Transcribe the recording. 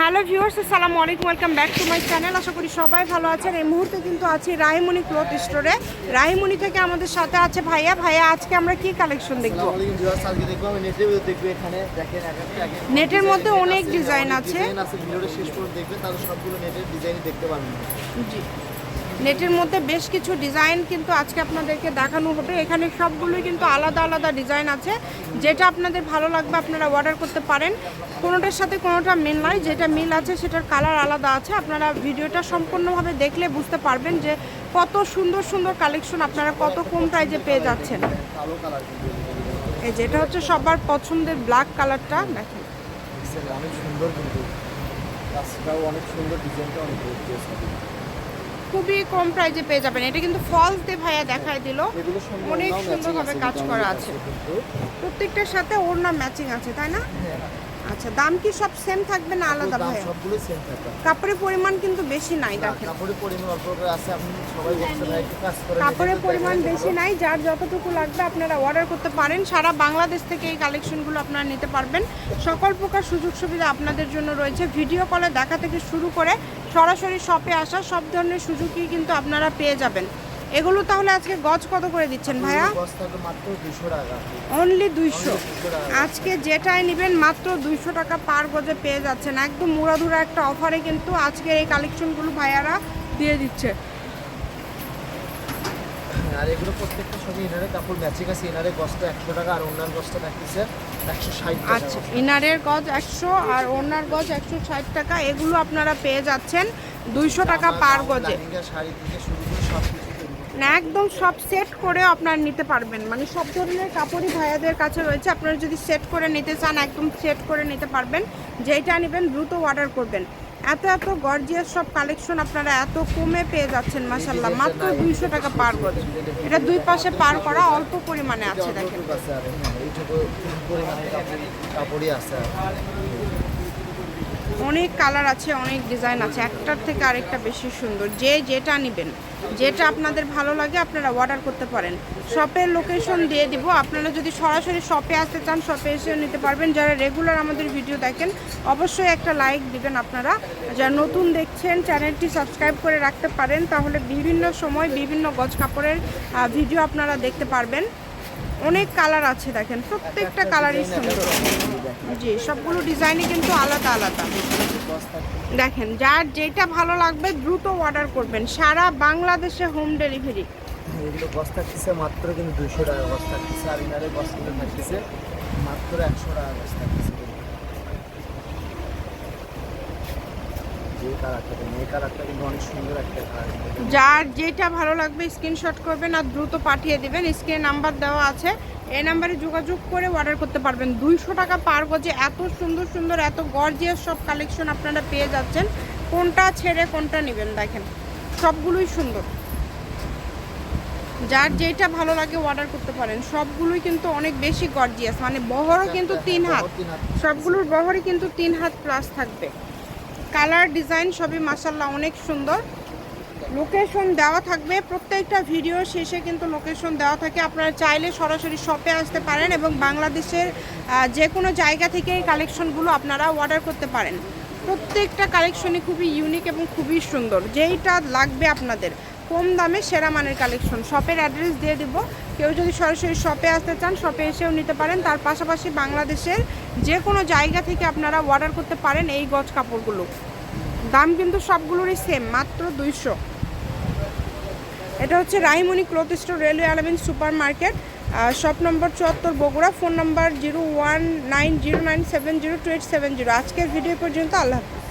Hello viewers আসসালামু আলাইকুম welcome back to my channel. আশা করি সবাই ভালো আছেন। এই মুহূর্তে কিন্তু আছি রাহিমণি ক্লথ স্টোরে। রাহিমণি থেকে আমাদের সাথে আছে ভাইয়া। ভাইয়া আজকে আমরা কি কালেকশন দেখব? নেটের মধ্যে অনেক ডিজাইন আছে। শেষ পর্যন্ত দেখবেন তাহলে সবগুলো নেটের ডিজাইন দেখতে পারবেন। জি। নেটের মধ্যে বেশ কিছু ডিজাইন কিন্তু আজকে আপনাদেরকে দেখানো হবে। এখানে সবগুলোই কিন্তু আলাদা আলাদা ডিজাইন আছে। যেটা আপনাদের ভালো লাগবে আপনারা অর্ডার করতে পারেন। কোনোটার সাথে কোনোটা মিল নয় যেটা মিল আছে সেটার কালার আলাদা আছে। আপনারা ভিডিওটা সম্পূর্ণভাবে দেখলে বুঝতে পারবেন যে কত সুন্দর সুন্দর কালেকশন আপনারা কত কম প্রাইজে পেয়ে যাচ্ছেন। এই যেটা হচ্ছে সবার পছন্দের ব্ল্যাক কালারটা দেখেন। অনেক সুন্দর কিন্তু। অনেক সুন্দর ডিজাইনটা অনেক খুবই কম প্রাইজে পেয়ে যাবেন। এটা কিন্তু ফলস দিয়ে ভাইয়া দেখায় দিল। অনেক সুন্দরভাবে কাজ করা আছে। প্রত্যেকটার সাথে ওর না ম্যাচিং আছে তাই না? হ্যাঁ, আচ্ছা দাম কি সব সেম থাকবে না আলাদা ভাইয়া? সবগুলো সেম থাকবে। কাপড়ের পরিমাণ কিন্তু বেশি নাই দেখেন। কাপড়ের পরিমাণ অল্প করে আছে আপনি সবাই ভাই কাজ করে কাপড়ের পরিমাণ বেশি নাই যার যতটুকু লাগবে আপনারা অর্ডার করতে পারেন। সারা বাংলাদেশ থেকে এই কালেকশনগুলো আপনারা নিতে পারবেন। সকল প্রকার সুযোগ সুবিধা আপনাদের জন্য রয়েছে। ভিডিও কলে দেখা থেকে শুরু করে সরাসরি শপে আসা সব ধরনের সুযোগই কিন্তু আপনারা পেয়ে যাবেন। এগুলো তাহলে আজকে গজ কত করে দিচ্ছেন ভাইয়া? মাত্র দুশো টাকা। অনলি দুইশো? আজকে যেটাই নেবেন মাত্র দুইশো টাকা পার গজে পেয়ে যাচ্ছেন। একদম মুড়াধুরা একটা অফারে কিন্তু আজকে এই কালেকশনগুলো ভাইয়ারা দিয়ে দিচ্ছে। আর এগুলো প্রত্যেকটা সবই ইনারের কাপড় ম্যাচিং আছে। ইনারের গছটা একশো টাকা আর অন্যান্য গছটা থাকতেছে একশো ষাট আচ্ছা ইনারের গজ একশো আর ওনার গজ একশো ষাট টাকা। এগুলো আপনারা পেয়ে যাচ্ছেন দুইশো টাকা পার গজে। শাড়ি থেকে শুরু করে সব না, একদম সব সেট করে আপনারা নিতে পারবেন। মানে সব ধরনের কাপড়ই ভাইয়াদের কাছে রয়েছে। আপনারা যদি সেট করে নিতে চান, একদম সেট করে নিতে পারবেন। যেটা নেবেন, দ্রুত অর্ডার করবেন। এত এত গর্জিয়াস সব কালেকশন আপনারা এত কমে পেয়ে যাচ্ছেন মাসাল্লাহ মাত্র দুইশো টাকা পার গজ। এটা দুই পাশে পার করা অল্প পরিমাণে আছে, দেখেন। অনেক কালার আছে, অনেক ডিজাইন আছে, একটার থেকে আরেকটা বেশি সুন্দর। যে যেটা নেবেন, যেটা আপনাদের ভালো লাগে আপনারা অর্ডার করতে পারেন। শপের লোকেশন দিয়ে দিব। আপনারা যদি সরাসরি শপে আসতে চান শপে এসেও নিতে পারবেন। যারা রেগুলার আমাদের ভিডিও দেখেন, অবশ্যই একটা লাইক দিবেন আপনারা। যারা নতুন দেখছেন চ্যানেলটি সাবস্ক্রাইব করে রাখতে পারেন, তাহলে বিভিন্ন সময় বিভিন্ন গজ কাপড়ের ভিডিও আপনারা দেখতে পারবেন। অনেক কালার আছে দেখেন, প্রত্যেকটা কালারই সুন্দর। জি, সবগুলো ডিজাইনই কিন্তু আলাদা আলাদা। দেখেন, যার যেটা ভালো লাগবে দ্রুত অর্ডার করবেন। সারা বাংলাদেশে হোম ডেলিভারি বস্তা মাত্র কিন্তু দুশো টাকা বস্তা আর থাকতেছে মাত্র একশো টাকা বস্তা যার যেটা ভালো লাগবে স্ক্রিনশট করবেন আর দ্রুত পাঠিয়ে দিবেন। স্ক্রিনে নাম্বার দেওয়া আছে। এই নাম্বারে যোগাযোগ করে অর্ডার করতে পারবেন। দুইশো টাকা পার গজে এত সুন্দর সুন্দর, এত গর্জিয়াস সব কালেকশন আপনারা পেয়ে যাচ্ছেন। কোনটা ছেড়ে, কোনটা নেবেন দেখেন। সবগুলোই সুন্দর। যার যেটা ভালো লাগে অর্ডার করতে পারেন। সবগুলোই কিন্তু অনেক বেশি গর্জিয়াস মানে বহরও কিন্তু তিন হাত। সবগুলোর বহরই কিন্তু তিন হাত প্লাস থাকবে। কালার ডিজাইন সবই মাসাল্লাহ অনেক সুন্দর। লোকেশন দেওয়া থাকবে, প্রত্যেকটা ভিডিও শেষে কিন্তু লোকেশন দেওয়া থাকে। আপনারা চাইলে সরাসরি শপে আসতে পারেন এবং বাংলাদেশের যে কোনো জায়গা থেকে এই কালেকশনগুলো আপনারা অর্ডার করতে পারেন। প্রত্যেকটা কালেকশনই খুবই ইউনিক এবং খুবই সুন্দর। যেইটা লাগবে আপনাদের। কম দামে সেরা মানের কালেকশন। শপের অ্যাড্রেস দিয়ে দিব। কেউ যদি সরাসরি শপে আসতে চান, শপে এসেও নিতে পারেন। তার পাশাপাশি বাংলাদেশের যে কোনো জায়গা থেকে আপনারা অর্ডার করতে পারেন এই গজ কাপড়গুলো। দাম কিন্তু সবগুলোরই সেম মাত্র দুইশো। এটা হচ্ছে রাহিমণি ক্লথ স্টোর, রেলওয়ে আলামিন সুপার মার্কেট শপ নম্বর চুয়াত্তর Bogura phone number zero one nine zero nine seven zero two eight seven zero আজকের ভিডিও পর্যন্ত, আল্লাহ হাফিজ।